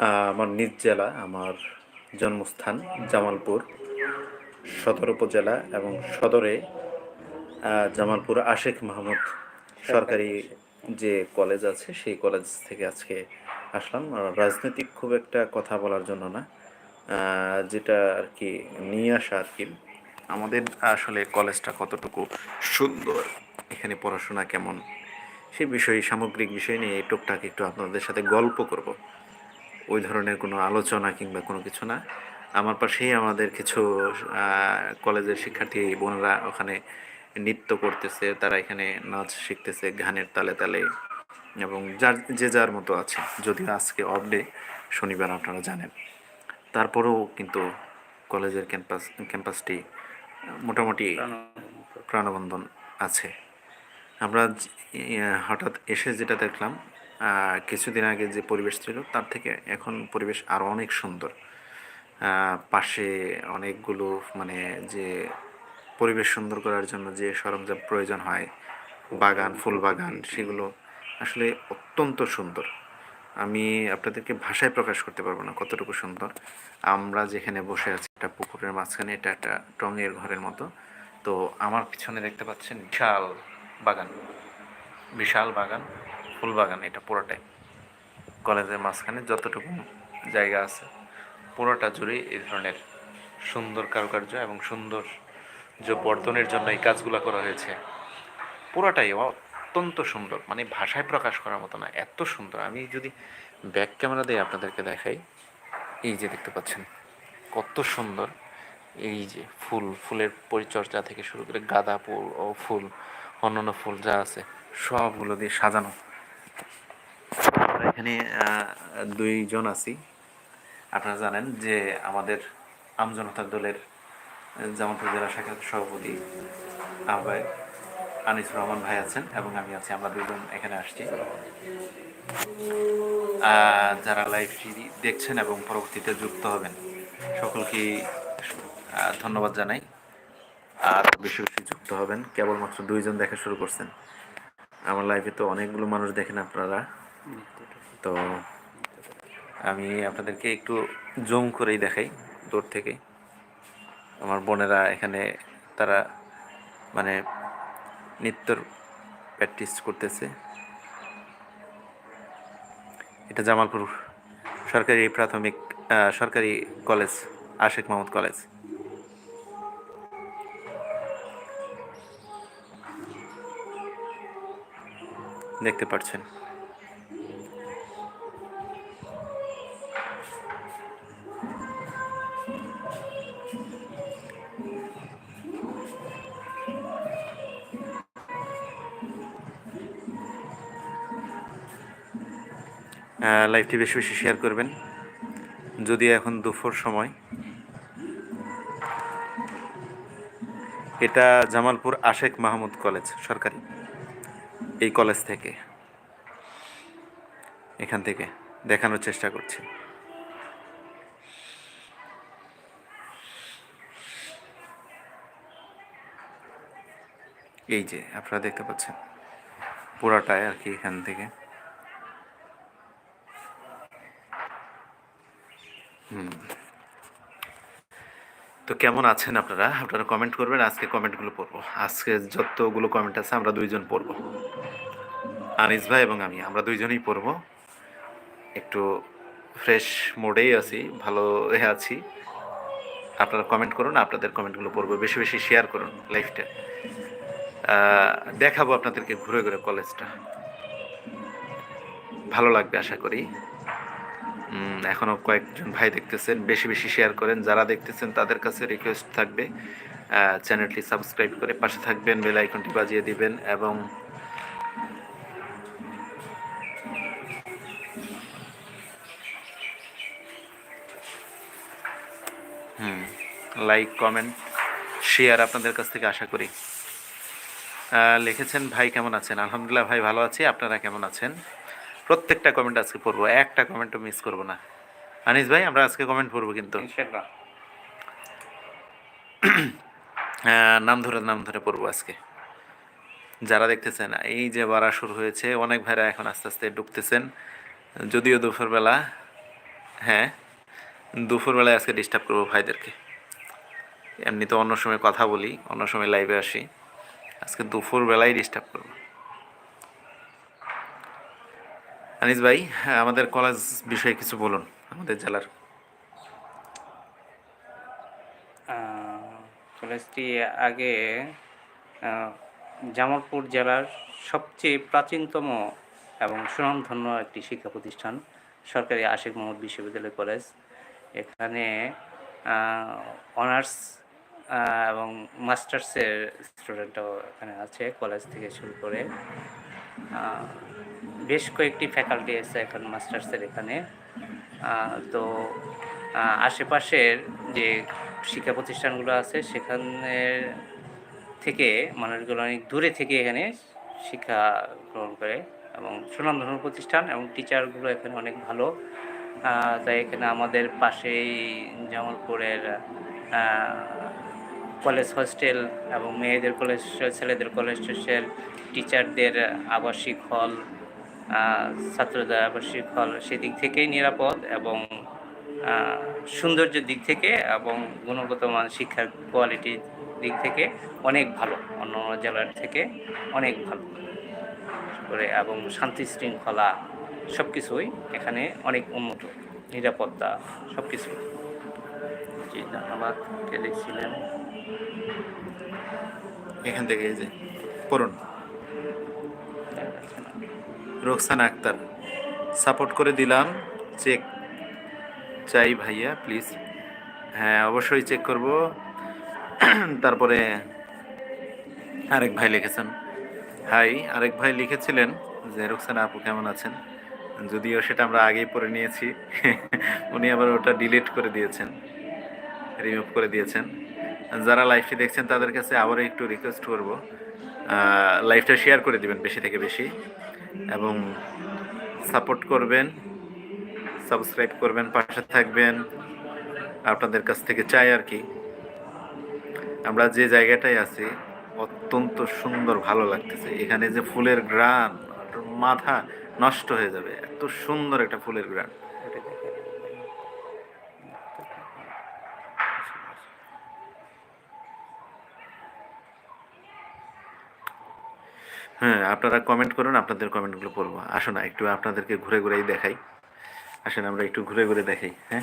আমার নিজ জেলা, আমার জন্মস্থান জামালপুর, সদর উপজেলা এবং সদরে জামালপুর আশেখ মাহমুদ সরকারি যে কলেজ আছে, সেই কলেজ থেকে আজকে আসলাম। রাজনৈতিক খুব একটা কথা বলার জন্য না যেটা আর কি নিয়ে আসা আর কি। আমাদের আসলে কলেজটা কতটুকু সুন্দর, এখানে পড়াশোনা কেমন, সে বিষয়ে, সামগ্রিক বিষয় নিয়ে টুকটাক একটু আপনাদের সাথে গল্প করব। ওই ধরনের কোনো আলোচনা কিংবা কোনো কিছু না। আমার পাশেই আমাদের কিছু কলেজের শিক্ষার্থী বোনরা ওখানে নৃত্য করতেছে, তারা এখানে নাচ শিখতেছে গানের তালে তালে এবং যার, যে যার মতো আছে। যদিও আজকে অফ ডে শনিবার আপনারা জানেন। তারপরেও কিন্তু কলেজের ক্যাম্পাস, ক্যাম্পাসটি মোটামুটি প্রাণবন্ধন আছে। আমরা হঠাৎ এসে যেটা দেখলাম কিছুদিন আগে যে পরিবেশ ছিল, তার থেকে এখন পরিবেশ আরও অনেক সুন্দর। পাশে অনেকগুলো মানে যে পরিবেশ সুন্দর করার জন্য যে সরঞ্জাম প্রয়োজন হয়, বাগান ফুল বাগান সেগুলো আসলে অত্যন্ত সুন্দর। আমি আপনাদেরকে ভাষায় প্রকাশ করতে পারব না কতটুকু সুন্দর। আমরা যেখানে বসে আছি একটা পুকুরের মাঝখানে, এটা একটা টঙের ঘরের মতো। তো আমার পিছনে দেখতে পাচ্ছেন বিশাল বাগান বিশাল বাগান। ফুল বাগান এটা পুরোটাই। কলেজের মাঝখানে যতটুকু জায়গা আছে, পুরোটা জুড়েই এই ধরনের সুন্দর কারুকার্য এবং সুন্দর যে বর্ধনের জন্য এই কাজগুলো করা হয়েছে, পুরোটাই অত্যন্ত সুন্দর। মানে ভাষায় প্রকাশ করার মতো না, এত সুন্দর। আমি যদি ব্যাক ক্যামেরা দিয়ে আপনাদেরকে দেখাই, এই যে দেখতে পাচ্ছেন, কত সুন্দর। এই যে ফুল, ফুলের পরিচর্যা থেকে শুরু করে গাঁদা ফুল, ও ফুল, অন্যান্য ফুল যা আছে, সবগুলো দিয়ে সাজানো। আমরা এখানে দুইজন আছি। আপনারা জানেন যে আমাদের আমজনতার দলের জামালপুর জেলা শাখার সভাপতি আহ্বায়ক আনিসুর রহমান ভাই আছেন এবং আমি আছি, আমরা দুজন এখানে আসছি। যারা লাইভটি দেখছেন এবং পরবর্তীতে যুক্ত হবেন, সকলকে ধন্যবাদ জানাই। আর বেশি বেশি যুক্ত হবেন, কেবলমাত্র দুইজন দেখা শুরু করছেন। আমার লাইফে তো অনেকগুলো মানুষ দেখেন আপনারা। তো আমি আপনাদেরকে একটু জুম করেই দেখাই দূর থেকে। আমার বোনেরা এখানে তারা মানে নৃত্যর প্র্যাকটিস করতেছে। এটা জামালপুর সরকারি প্রাথমিক সরকারি কলেজ, আশেখ মাহমুদ কলেজ। দেখতে পাচ্ছেন লাইভটি বেশি বেশি শেয়ার করবেন। যদি এখন দুপুর সময়। এটা জামালপুর আশেক মাহমুদ কলেজ সরকারি। এই কলেজ থেকে। এখান থেকে দেখানোর চেষ্টা করছি। এই যে, আপনারা দেখতে পাচ্ছেন। পুরাটাই আর কি এখান থেকে। তো কেমন আছেন আপনারা? আপনারা কমেন্ট করবেন, আজকে কমেন্টগুলো পড়ব। আজকে যতগুলো কমেন্ট আছে আমরা দুইজন পড়ব। আনিস ভাই এবং আমি, আমরা দুইজনেই পড়ব। একটু ফ্রেশ মোডেই আছি, ভালো আছি। আপনারা কমেন্ট করুন, আপনাদের কমেন্টগুলো পড়ব, বেশি বেশি শেয়ার করুন লাইফটা দেখাবো আপনাদেরকে ঘুরে ঘুরে কলেজটা ভালো লাগবে আশা করি। উম, এখনও কয়েকজন ভাই দেখতেছেন বেশি বেশি শেয়ার করেন। যারা দেখতেছেন তাদের কাছে রিকোয়েস্ট থাকবে। চ্যানেলটি সাবস্ক্রাইব করে পাশে থাকবেন বেল আইকনটি বাজিয়ে দিবেন এবং হুম লাইক কমেন্ট শেয়ার আপনাদের কাছ থেকে আশা করি। লিখেছেন ভাই কেমন আছেন? আলহামদুলিল্লাহ ভাই ভালো আছি। আপনারা কেমন আছেন? প্রত্যেকটা কমেন্ট আজকে পড়ব একটা কমেন্টও মিস করব না। আনিস ভাই আমরা আজকে কমেন্ট পড়ব কিন্তু। নাম ধরে নাম ধরে পড়ব আজকে। যারা দেখতেছেন এই যে বাড়া শুরু হয়েছে অনেক ভাইরা এখন আস্তে আস্তে ঢুকতেছেন। যদিও দুপুরবেলা হ্যাঁ দুপুরবেলায় আজকে ডিস্টার্ব করব ভাইদেরকে। এমনি তো অন্য সময় কথা বলি অন্য সময় লাইভে আসি। আজকে দুপুরবেলায় ডিস্টার্ব করব। আনিস ভাই হ্যাঁ আমাদের কলেজ বিষয়ে কিছু বলুন, আমাদের জেলার। কলেজটি আগে জামালপুর জেলার সবচেয়ে প্রাচীনতম এবং সুনামধন্য একটি শিক্ষা প্রতিষ্ঠান, সরকারি আশিক মোহাম্মদ বিশ্ববিদ্যালয় কলেজ এখানে অনার্স এবং মাস্টার্সের স্টুডেন্টও এখানে আছে কলেজ থেকে শুরু করে। বেশ কয়েকটি ফ্যাকাল্টি আছে এখন মাস্টার্সের এখানে। তো আশেপাশের যে শিক্ষা প্রতিষ্ঠানগুলো আছে সেখানে থেকে মানুষগুলো অনেক দূরে থেকে এখানে শিক্ষা গ্রহণ করে এবং সুনামধন্য প্রতিষ্ঠান এবং টিচারগুলো এখানে অনেক ভালো। তাই এখানে আমাদের পাশেই জামালপুরের কলেজ হোস্টেল এবং মেয়েদের কলেজ ছেলেদের কলেজ হোস্টেল টিচারদের আবাসিক হল ছাত্রদের আবাসিক হল সেদিক থেকেই নিরাপদ এবং সৌন্দর্যের দিক থেকে এবং গুণগত মান, শিক্ষার কোয়ালিটির দিক থেকে অনেক ভালো। অন্য জেলার থেকে অনেক ভালো। করে এবং শান্তি শৃঙ্খলা সব কিছুই এখানে অনেক উন্নত। নিরাপত্তা সব কিছু জি, ধন্যবাদ। কে দেখছিলেন এখান থেকে যে, পড়ুন। রোকসানা আক্তার, সাপোর্ট করে দিলাম, চেক চাই ভাইয়া, প্লিজ। হ্যাঁ অবশ্যই চেক করব। তারপরে আরেক ভাই লিখেছেন। হাই, আরেক ভাই লিখেছিলেন যে, রোকসানা আপু কেমন আছেন? যদিও সেটা আমরা আগেই পড়ে নিয়েছি। উনি আবার ওটা ডিলিট করে দিয়েছেন, রিমুভ করে দিয়েছেন। যারা লাইভটি দেখছেন, তাদের কাছে আবারও একটু রিকোয়েস্ট করব। লাইভটা শেয়ার করে দিবেন বেশি থেকে বেশি। এবং সাপোর্ট করবেন, সাবস্ক্রাইব করবেন, পাশে থাকবেন। আপনাদের কাছ থেকে চাই আর কি। আমরা যে জায়গাটায় আছি, অত্যন্ত সুন্দর, ভালো লাগতেছে। এখানে যে ফুলের গ্রান মাথা নষ্ট হয়ে যাবে। এত সুন্দর একটা ফুলের গ্রান হ্যাঁ আপনারা কমেন্ট করুন, আপনাদের কমেন্টগুলো পড়ব। না, একটু আপনাদেরকে ঘুরে ঘুরেই দেখাই। আসেন, আমরা একটু ঘুরে ঘুরে দেখাই হ্যাঁ?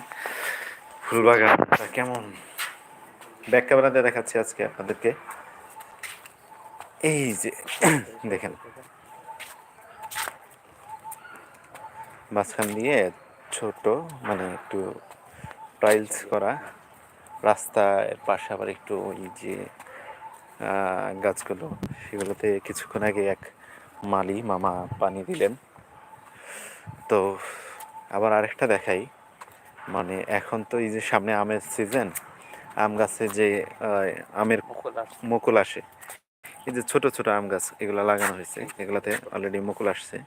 ফুলবাগানটা কেমন? ব্যাক ক্যামেরাতে দেখাচ্ছি আজকে আপনাদেরকে। এই যে, দেখেন। মাঝখান দিয়ে ছোট মানে একটু টাইলস করা। রাস্তার পাশে আবার একটু ওই যে গাছগুলো। সেগুলোতে কিছুক্ষণ আগে এক মালি মামা পানি দিলেন। তো আবার আরেকটা দেখাই। মানে এখন তো এই যে সামনে আমের সিজন আম গাছে যে আমের মুকুল আসে। এই যে ছোট ছোট আম গাছ এগুলো লাগানো হয়েছে। এগুলাতে অলরেডি মুকুল আসছে।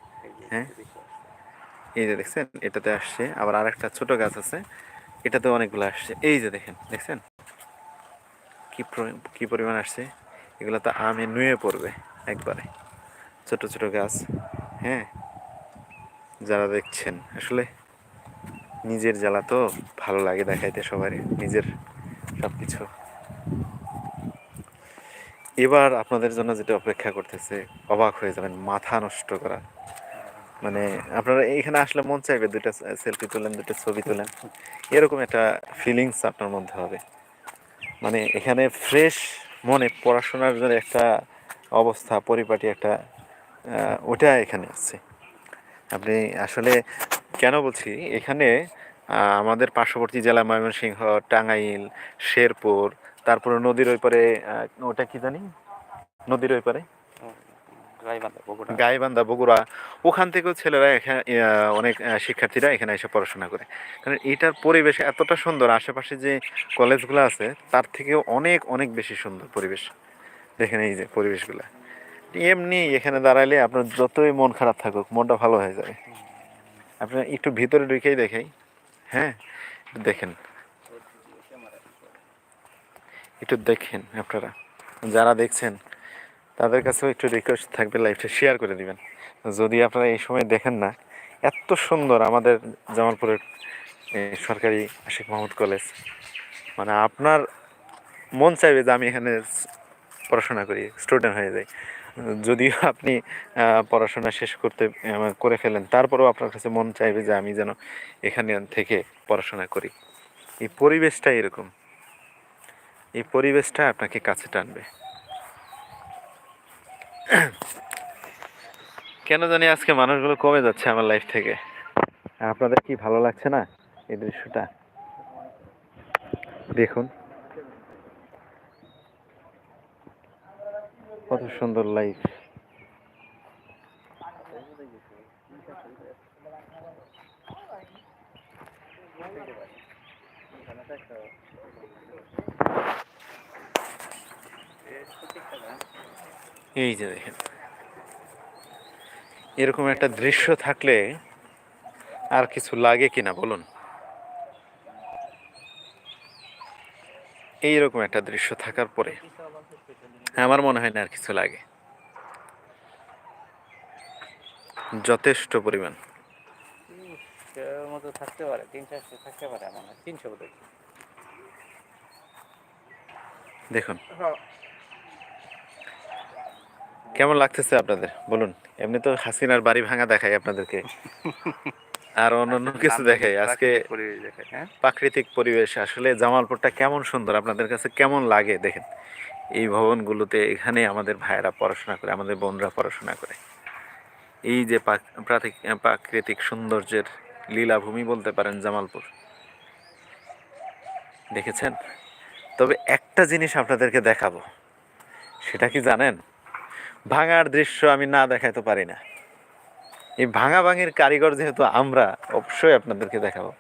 হ্যাঁ? এই যে দেখছেন এটাতে আসছে। আবার আরেকটা ছোট গাছ আছে। এটাতে অনেকগুলো আসছে। এই যে দেখেন দেখছেন? কি কি পরিমাণ আসছে? এগুলো তো আমে নুয়ে পড়বে একবারে। ছোট ছোট গাছ হ্যাঁ? যারা দেখছেন, আসলে নিজের জ্বালা তো ভালো লাগে দেখাইতে সবারই, নিজের সব কিছু এবার আপনাদের জন্য যেটা অপেক্ষা করতেছে, অবাক হয়ে যাবেন, মাথা নষ্ট করা। মানে আপনারা এখানে আসলে মন চাইবে দুইটা সেলফি তোলেন দুটো ছবি তোলেন। এরকম একটা ফিলিংস আপনার মধ্যে হবে। মানে এখানে ফ্রেশ মনে পড়াশোনার জন্য একটা অবস্থা, পরিপাটি একটা ওটা এখানে আছে। আপনি আসলে কেন বলছি, এখানে আমাদের পার্শ্ববর্তী জেলা ময়মনসিংহ, টাঙ্গাইল, শেরপুর, তারপরে নদীর ওই পারে ওটা কি জানি? নদীর ওই পারে? গাইবান্ধা, বগুড়া। ওখান থেকেও ছেলেরা এখানে অনেক শিক্ষার্থীরা এখানে এসে পড়াশোনা করে। কারণ এটার পরিবেশ এতটা সুন্দর আশেপাশে যে কলেজগুলো আছে তার থেকেও অনেক অনেক বেশি সুন্দর পরিবেশ। দেখেন এই যে পরিবেশগুলো। এমনি এখানে দাঁড়ালে আপনার যতই মন খারাপ থাকুক মনটা ভালো হয়ে যাবে। আপনি একটু ভিতরে ঢুকেই দেখাই। হ্যাঁ দেখেন। একটু দেখেন আপনারা। যারা দেখছেন তাদের কাছেও একটু রিকোয়েস্ট থাকবে লাইভটা শেয়ার করে দিবেন। যদি আপনারা এই সময় দেখেন না, এত সুন্দর আমাদের জামালপুরের সরকারি আশিক মাহমুদ কলেজ মানে আপনার মন চাইবে যে আমি এখানে পড়াশোনা করি স্টুডেন্ট হয়ে যাই। যদিও আপনি পড়াশোনা শেষ করতে করে ফেলেন, তারপরেও আপনার কাছে মন চাইবে যে আমি যেন এখানে থেকে পড়াশোনা করি। এই পরিবেশটা এরকম। এই পরিবেশটা আপনাকে কাছে টানবে। কেন জানি আজকে মানুষগুলো কমে যাচ্ছে আমার লাইফ থেকে। আপনাদের কি ভালো লাগছে না এই দৃশ্যটা? দেখুন। কত সুন্দর লাইফ এই যে দেখেন। এরকম একটা দৃশ্য থাকলে আর কিছু লাগে কিনা বলুন? এইরকম একটা দৃশ্য থাকার পরে আমার মনে হয় না আর কিছু লাগে। যথেষ্ট পরিমাণ। মতো থাকতে পারে তিন চারশো থাকতে পারে আমার তিনশো দেখুন। কেমন লাগতেছে আপনাদের? বলুন এমনি তো হাসিনার বাড়ি ভাঙা দেখাই আপনাদেরকে। আর অন্যান্য কিছু দেখাই। আজকে হ্যাঁ? প্রাকৃতিক পরিবেশ আসলে জামালপুরটা কেমন সুন্দর আপনাদের কাছে কেমন লাগে দেখেন। এই ভবনগুলোতে এখানে আমাদের ভাইয়েরা পড়াশোনা করে আমাদের বোনরা পড়াশোনা করে। এই যে প্রাকৃতিক প্রাকৃতিক সৌন্দর্যের লীলাভূমি বলতে পারেন জামালপুর। দেখেছেন? তবে একটা জিনিস আপনাদেরকে দেখাবো। সেটা কি জানেন? ভাঙার দৃশ্য আমি না দেখাইতে পারি না। এই ভাঙা ভাঙির কারিগর যেহেতু আমরা, অবশ্যই আপনাদেরকে দেখাবো।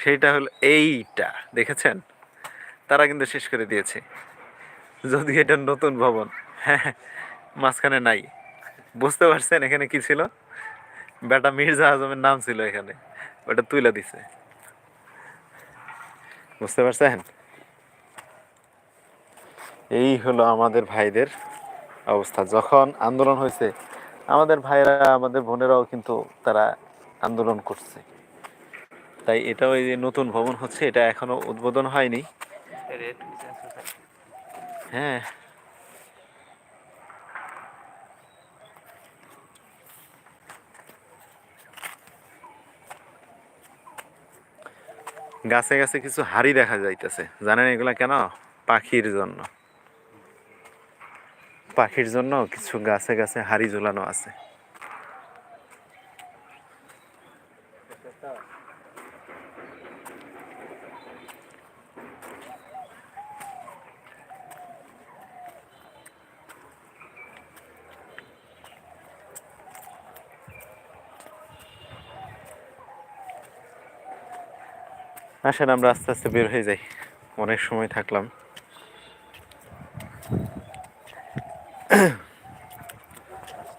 সেইটা হলো এইটা, দেখেছেন? তারা কিন্তু শেষ করে দিয়েছে। যদি এটা নতুন ভবন হ্যাঁ মাঝখানে নাই। বুঝতে পারছেন এখানে কি ছিল? বেটা মির্জা আজমের নাম ছিল এখানে, ওটা তুলে দিছে। বুঝতে পারছেন? এই হলো আমাদের ভাইদের অবস্থা। যখন আন্দোলন হয়েছে, আমাদের ভাইরা আমাদের বোনেরাও কিন্তু তারা আন্দোলন করছে। তাই এটাও এই যে নতুন ভবন হচ্ছে, এটা এখনও উদ্বোধন হয়নি। হ্যাঁ। গাছে গাছে কিছু হাড়ি দেখা যাইতেছে। জানেন এগুলা কেন? পাখির জন্য। পাখির জন্য কিছু গাছে গাছে হাড়ি ঝুলানো আছে। আসেন, আমরা আস্তে আস্তে বের হয়ে যাই। অনেক সময় থাকলাম।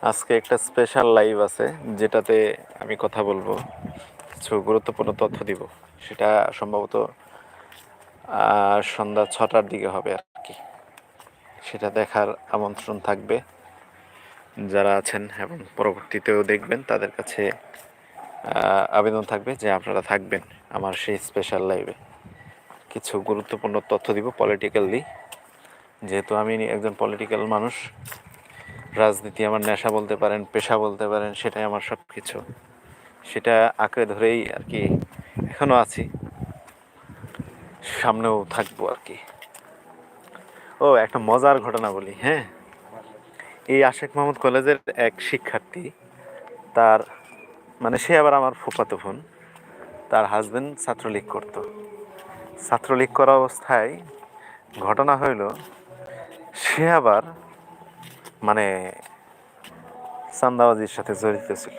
আজকে একটা স্পেশাল লাইভ আছে, যেটাতে আমি কথা বলব, কিছু গুরুত্বপূর্ণ তথ্য দিব। সেটা সম্ভবত সন্ধ্যা ছটার দিকে হবে আর কি। সেটা দেখার আমন্ত্রণ থাকবে। যারা আছেন এবং পরবর্তীতেও দেখবেন, তাদের কাছে আবেদন থাকবে যে আপনারা থাকবেন আমার সেই স্পেশাল লাইভে কিছু গুরুত্বপূর্ণ তথ্য দিব পলিটিক্যালি যেহেতু আমি একজন পলিটিক্যাল মানুষ রাজনীতি আমার নেশা বলতে পারেন, পেশা বলতে পারেন, সেটাই আমার সব কিছু সেটা আঁকড়ে ধরেই আর কি এখনও আছি। সামনেও থাকব আর কি। ও, একটা মজার ঘটনা বলি হ্যাঁ? এই আশেক মাহমুদ কলেজের এক শিক্ষার্থী, তার মানে সে আবার আমার ফুফাতো বোন, তার হাজবেন্ড ছাত্রলীগ করত। ছাত্রলীগ করা অবস্থায় ঘটনা হইল, সে আবার মানে চান্দাবাজির সাথে জড়িত ছিল।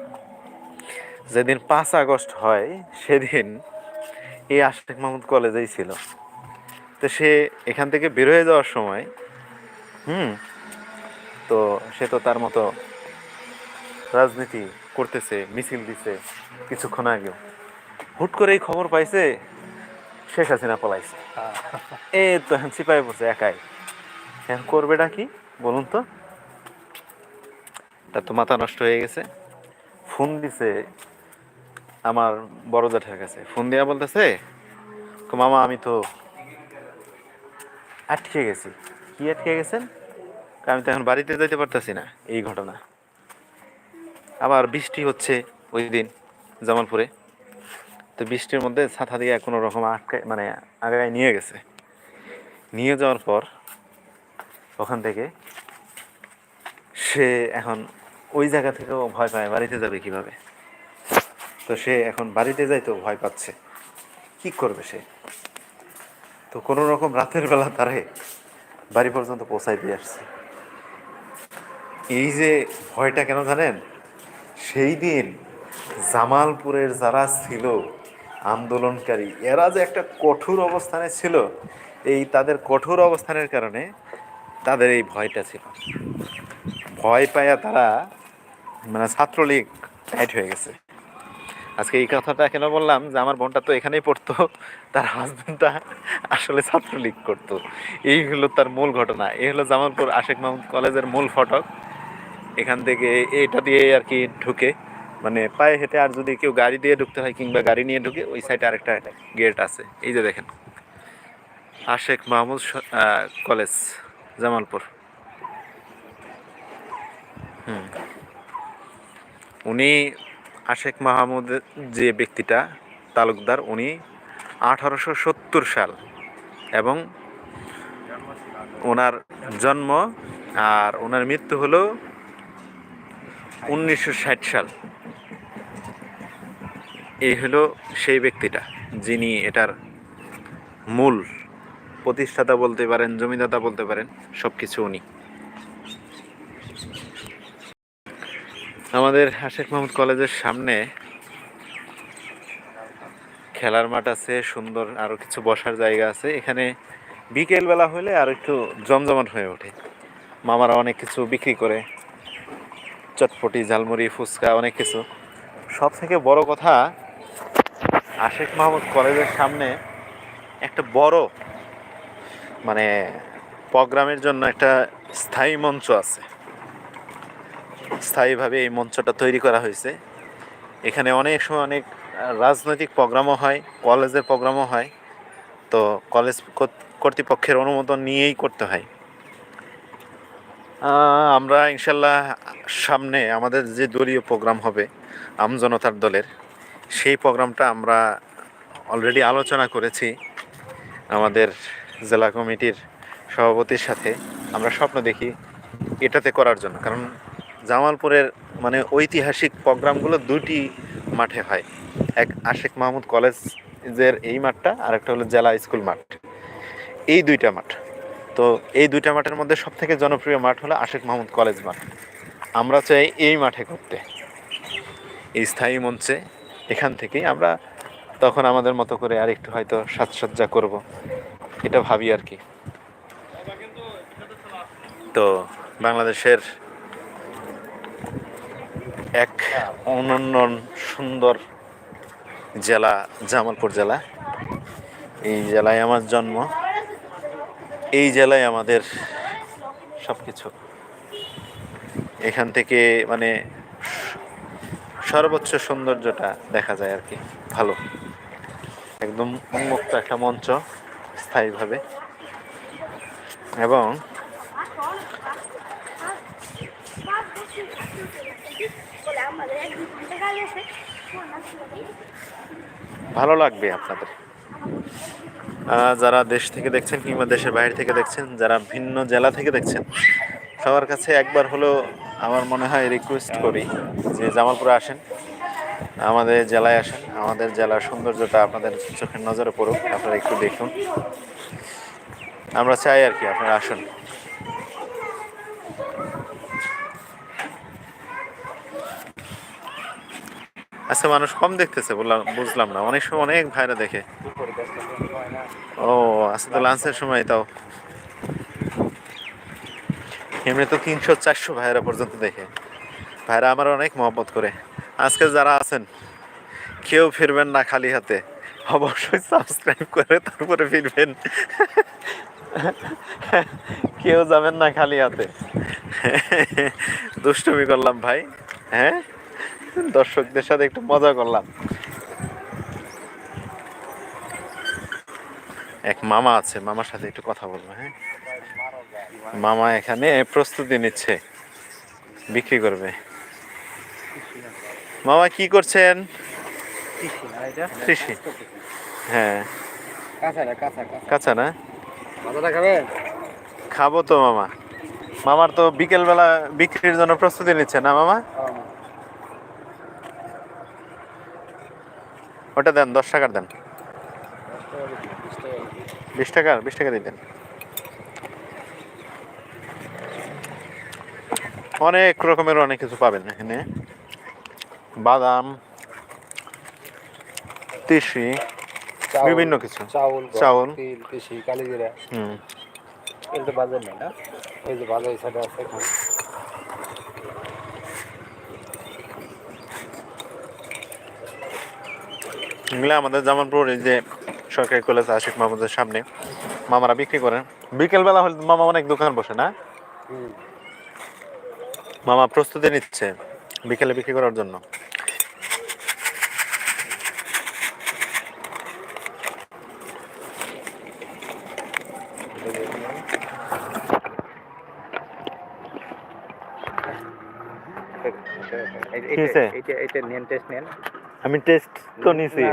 যেদিন পাঁচ আগস্ট হয় সেদিন এই আশিক মাহমুদ কলেজেই ছিল। তো সে এখান থেকে বের হয়ে যাওয়ার সময় হুম তো সে তো তার মতো রাজনীতি করতেছে মিছিল দিছে কিছুক্ষণ আগেও। হুট করে এই খবর পাইছে শেখ হাসিনা পলাইছে। এ তো এখন চিপাই পড়ছে একাই। এখন করবেটা কি বলুন তো? তার তো মাথা নষ্ট হয়ে গেছে। ফোন দিছে আমার বড় জ্যাঠার কাছে। ফোন দেওয়া বলতেছে, "কো মামা, আমি তো আটকে গেছি। কি আটকে গেছেন? আমি তো এখন বাড়িতে যেতে পারতেছি না, এই ঘটনা। আবার বৃষ্টি হচ্ছে ওই দিন জামালপুরে। তো বৃষ্টির মধ্যে ছাতা দিয়ে কোনো রকম আটকে মানে আগায় নিয়ে গেছে। নিয়ে যাওয়ার পর ওখান থেকে সে এখন ওই জায়গা থেকেও ভয় পায়, বাড়িতে যাবে কীভাবে? তো সে এখন বাড়িতে যাইতেও ভয় পাচ্ছে। কি করবে সে? তো কোনো রকম রাতের বেলা তারে বাড়ি পর্যন্ত পৌঁছাই দিয়ে আসছে। এই যে ভয়টা কেন জানেন? সেই দিন জামালপুরের যারা ছিল আন্দোলনকারী, এরা যে একটা কঠোর অবস্থানে ছিল, এই তাদের কঠোর অবস্থানের কারণে তাদের এই ভয়টা ছিল। ভয় পাইয়া তারা মানে ছাত্রলীগ টাইট হয়ে গেছে। আজকে এই কথাটা কেন বললাম? যে আমার বোনটা তো এখানেই পড়তো, তার হাজবেন্ডটা আসলে ছাত্রলীগ করতো। এই হলো তার মূল ঘটনা। এই হলো জামালপুর আশেক মাহমুদ কলেজের মূল ফটক। এখান থেকে এটা দিয়ে আর কি ঢুকে মানে পায়ে হেঁটে আর যদি কেউ গাড়ি দিয়ে ঢুকতে হয় কিংবা গাড়ি নিয়ে ঢুকে, ওই সাইডে আরেকটা গেট আছে। এই যে দেখেন, আশেক মাহমুদ কলেজ, জামালপুর। উনি আশেক মাহমুদ যে ব্যক্তিটা, তালুকদার, উনি আঠারোশো সত্তর সাল এবং ওনার জন্ম আর ওনার মৃত্যু হলো উনিশশো ষাট সাল। এই হলো সেই ব্যক্তিটা যিনি এটার মূল প্রতিষ্ঠাতা বলতে পারেন, জমিদাতা বলতে পারেন সব কিছু উনি। আমাদের আশেক মাহমুদ কলেজের সামনে খেলার মাঠ আছে, সুন্দর আরও কিছু বসার জায়গা আছে। এখানে বিকেলবেলা হলে আর একটু জমজমাট হয়ে ওঠে। মামারা অনেক কিছু বিক্রি করে। চটপটি, ঝালমুড়ি, ফুচকা, অনেক কিছু। সব থেকে বড় কথা আশেক মাহমুদ কলেজের সামনে একটা বড় মানে প্রোগ্রামের জন্য একটা স্থায়ী মঞ্চ আছে। স্থায়ীভাবে এই মঞ্চটা তৈরি করা হয়েছে। এখানে অনেক সময় অনেক রাজনৈতিক প্রোগ্রামও হয়, কলেজের প্রোগ্রামও হয়। তো কলেজ কর্তৃপক্ষের অনুমোদন নিয়েই করতে হয়। আমরা ইনশাল্লাহ সামনে আমাদের যে দলীয় প্রোগ্রাম হবে, আমজনতার দলের, সেই প্রোগ্রামটা আমরা অলরেডি আলোচনা করেছি আমাদের জেলা কমিটির সভাপতির সাথে। আমরা স্বপ্ন দেখি এটাতে করার জন্য, কারণ জামালপুরের মানে ঐতিহাসিক প্রোগ্রামগুলো দুটি মাঠে হয়। এক আশেক মাহমুদ কলেজের এই মাঠটা আর একটা হলো জেলা স্কুল মাঠ। এই দুইটা মাঠ। তো এই দুইটা মাঠের মধ্যে সব থেকে জনপ্রিয় মাঠ হলো আশেক মাহমুদ কলেজ মাঠ। আমরা চাই এই মাঠে করতে এই স্থায়ী মঞ্চে এখান থেকেই আমরা তখন আমাদের মতো করে আর একটু হয়তো সাজসজ্জা করব। এটা ভাবি আর কি। তো বাংলাদেশের এক অনন্য সুন্দর জেলা, জামালপুর জেলা। এই জেলায় আমার জন্ম। এই জেলায় আমাদের সব কিছু এখান থেকে মানে সর্বোচ্চ সৌন্দর্যটা দেখা যায় আর কি। ভালো। একদম উন্মুক্ত একটা মঞ্চ স্থায়ীভাবে। এবং ভালো লাগবে আপনাদের। যারা দেশ থেকে দেখছেন কিংবা দেশের বাইরে থেকে দেখছেন, যারা ভিন্ন জেলা থেকে দেখছেন, সবার কাছে একবার হলো আমার মনে হয় রিকোয়েস্ট করি যে জামালপুরে আসেন, আমাদের জেলায় আসেন, আমাদের জেলার সৌন্দর্যটা আপনাদের চোখের নজরে পড়ুক, আপনারা একটু দেখুন। আমরা চাই আর কি আপনারা আসুন। আচ্ছা মানুষ কম দেখতেছে, বললাম, বুঝলাম না। অনেক সময় অনেক ভাইরা দেখে। ও আচ্ছা তো লাঞ্চের সময় তাও। এমনি তো তিনশো, চারশো ভাইরা পর্যন্ত দেখে। ভাইরা আমার অনেক মহব্বত করে। আজকে যারা আছেন, কেউ ফিরবেন না খালি হাতে। অবশ্যই সাবস্ক্রাইব করে তারপরে ফিরবেন। কেউ যাবেন না খালি হাতে। দুষ্টুমি করলাম ভাই। হ্যাঁ? দর্শকদের সাথে একটু মজা করলাম। এক মামা আছে, মামার সাথে একটু কথা বলব হ্যাঁ? মামা এখানে প্রস্তুতি নিচ্ছে, বিক্রি করবে। মামা কি করছেন? হ্যাঁ। না? খাব তো মামা। মামার তো বিকেলবেলা বিক্রির জন্য প্রস্তুতি নিচ্ছে না মামা? ওটা দেন দশ টাকার দেন। বিশ টাকা বিশ টাকা দিয়ে দেন। অনেক রকমের অনেক কিছু পাবেন এখানে। বাদাম তিসি বিভিন্ন কিছু। চাউল চাউল। তিল তিসি কালিজিরা। হুম। তো বাজার নেই না? এই যে বাজার আছে এগুলো আমাদের জামালপুর এই যে সরকারি কলেজ আশিক মাহমুদের সামনে। মামারা বিক্রি করেন। বিকেলবেলা হলে মামা অনেক দোকান বসে না? মামা প্রস্তুতি নিচ্ছে বিকেলে বিক্রি করার জন্য। এইটা নেন, test নেন। আমি টেস্ট তো নিছি।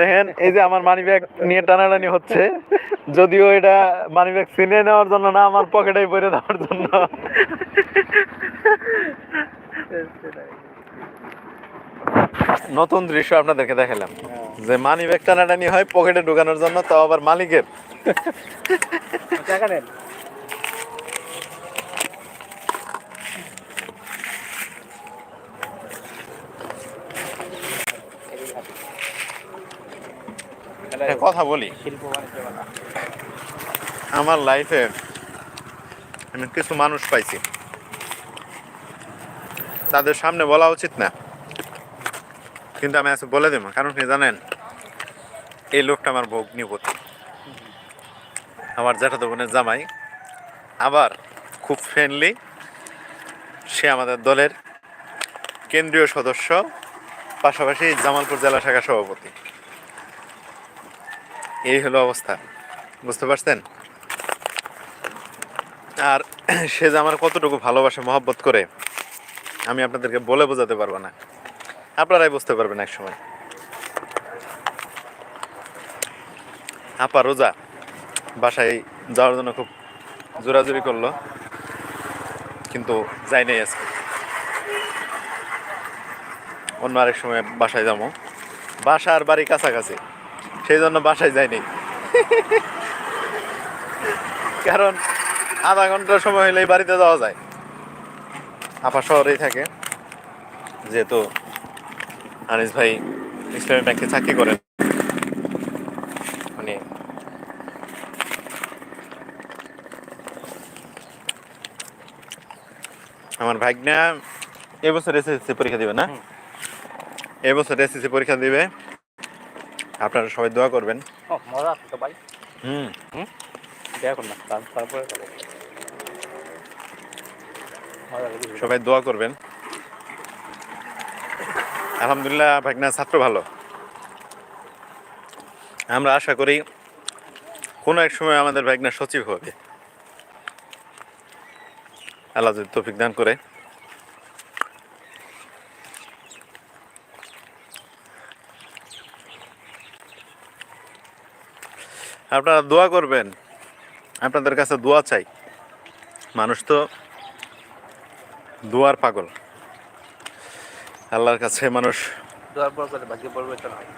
দেখেন এই যে আমার মানি ব্যাগ নিয়ে টানাটানি হচ্ছে যদিও এটা মানি ব্যাগ ছিনিয়ে নেওয়ার জন্য না আমার পকেটে ভরে দেওয়ার জন্য। নতুন দৃশ্য আপনাদেরকে দেখালাম যে মানি ব্যাগ টানাটানি হয় পকেটে ঢোকানোর জন্য তাও আবার মালিকের। কথা বলি। আমার লাইফে আমি কিছু মানুষ পাইছি। তাদের সামনে বলা উচিত না। কিন্তু আমি আজকে বলে দেবো কারণ কি জানেন? এই লোকটা আমার ভগ্নিপতি আমার জ্যাঠাতো বোনের জামাই। আবার খুব ফ্রেন্ডলি সে আমাদের দলের কেন্দ্রীয় সদস্য পাশাপাশি জামালপুর জেলা শাখা সভাপতি। এই হলো অবস্থা। বুঝতে পারছেন? আর সে যে আমার কতটুকু ভালোবাসে, মহব্বত করে, আমি আপনাদেরকে বলে বোঝাতে পারব না। আপনারাই বুঝতে পারবেন এক সময়। আপা রোজা বাসায় যাওয়ার জন্য খুব জোরাজুরি করল, কিন্তু যাই নাই আজকে। অন্য আরেক সময় বাসায় যাব। বাসা আর বাড়ি কাছাকাছি। সেই জন্য বাসায় যাইনি। কারণ আধা ঘণ্টার সময় হলেই বাড়িতে যাওয়া যায়। আপা শহরেই থাকে। যেহেতু আনিস ভাই ইসলামী ব্যাংকে চাকরি করেন। মানে আমার ভাগ্না এবছর এসএসসি পরীক্ষা দিবে না? এবছর এসএসসি পরীক্ষা দিবে। আপনারা সবাই দোয়া করবেন। ও, মজা আছে তো ভাই। হুম। দেখুন না, তারপরে করো। মজা লাগে। সবাই দোয়া করবেন। আলহামদুলিল্লাহ ভাগনা ছাত্র ভালো। আমরা আশা করি কোনো এক সময় আমাদের ভাগনা সচিব হবে। আল্লাহ যদি তৌফিক দান করে। আপনারা দোয়া করবেন। আপনাদের কাছে দোয়া চাই। মানুষ তো দোয়ার পাগল। আল্লাহর কাছে মানুষ।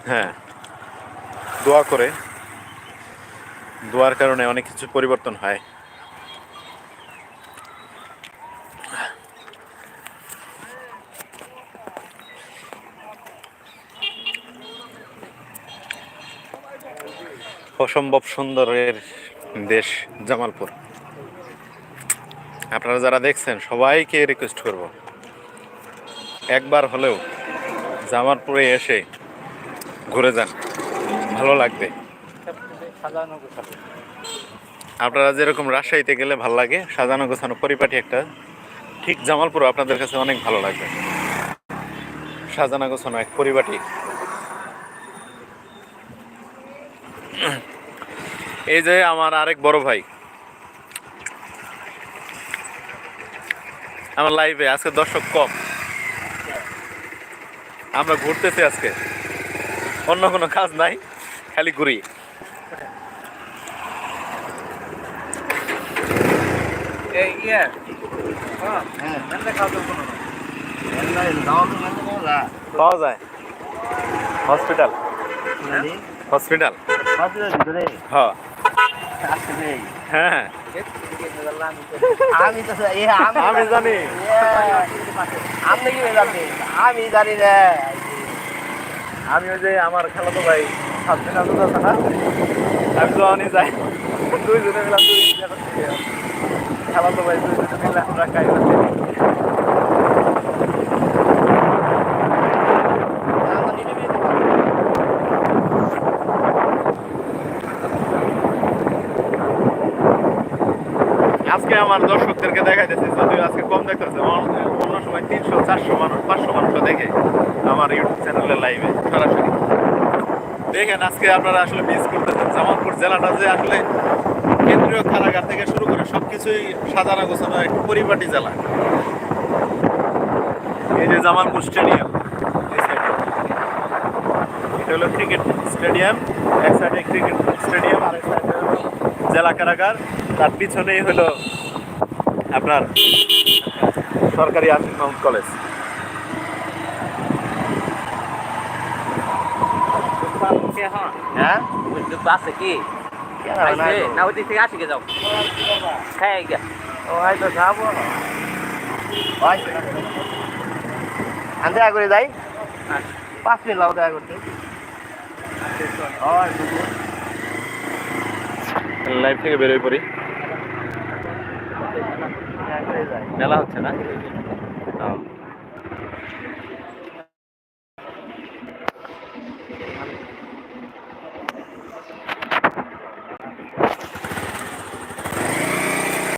হ্যাঁ দোয়া করে। দোয়ার কারণে অনেক কিছু পরিবর্তন হয়। অসম্ভব সুন্দরের দেশ জামালপুর। আপনারা যারা দেখছেন, সবাইকে রিকোয়েস্ট করব। একবার হলেও জামালপুরে এসে ঘুরে যান। ভালো লাগবে। আপনারা যেরকম রাজশাহীতে গেলে ভালো লাগে, সাজানো গোছানো পরিপাটি একটা, ঠিক জামালপুর আপনাদের কাছে অনেক ভালো লাগবে। সাজানো গোছানো এক পরিপাটি। এই যে আমার আরেক বড় ভাই। আমার লাইভে আজকে দর্শক কম। আমরা ঘুরতেছি আজকে। অন্য কোনো কাজ নাই খালি ঘুরি। ইয়ে। পাওয়া যায়। হসপিটাল। হসপিটাল। হ্যাঁ। হ্যাঁ। আমি তো আমি আমি জানি। আমি কি জানি আমি জানি না। আমি ওই যে আমার খালাতো ভাই সাতদিন আছে না আমি যখনই যাই। দুইজনে মিলাম দুই। খালাতো ভাই দুইজনে মিলে আমরা খাই। আজকে আমার দর্শকদেরকে দেখাইতেছি, যদিও আজকে কম দেখতেছে, অন্য- অন্য সময় তিনশো, চারশো মানুষ, পাঁচশো মানুষ দেখে আমার ইউটিউব চ্যানেলে লাইভে সরাসরি। দেখেন, আজকে আপনারা আসলে মিস করতেছেন। জামালপুর জেলাটা যে আসলে কেন্দ্রীয় কারাগার থেকে শুরু করে সব কিছুই সাজানো গোছানো একটু পরিপাটি জেলা। এই যে জামালপুর স্টেডিয়াম এটা হলো ক্রিকেট স্টেডিয়াম এক সাইডে ক্রিকেট স্টেডিয়াম আর এক সাইডে জেলা কারাগার। তার পিছনেই হলো আপনার সরকারি আর্মি মাউন্ট কলেজ। হ্যাঁ? আছে কি না ওই দিক থেকে আসি গে যাও। হ্যাঁ গে। ও হয়তো যাব আমি দেখা করে যাই? পাঁচ মিনিট লাগবে দেখা করতে। লাইভ থেকে বেরোয় পড়ি। মেলা হচ্ছে না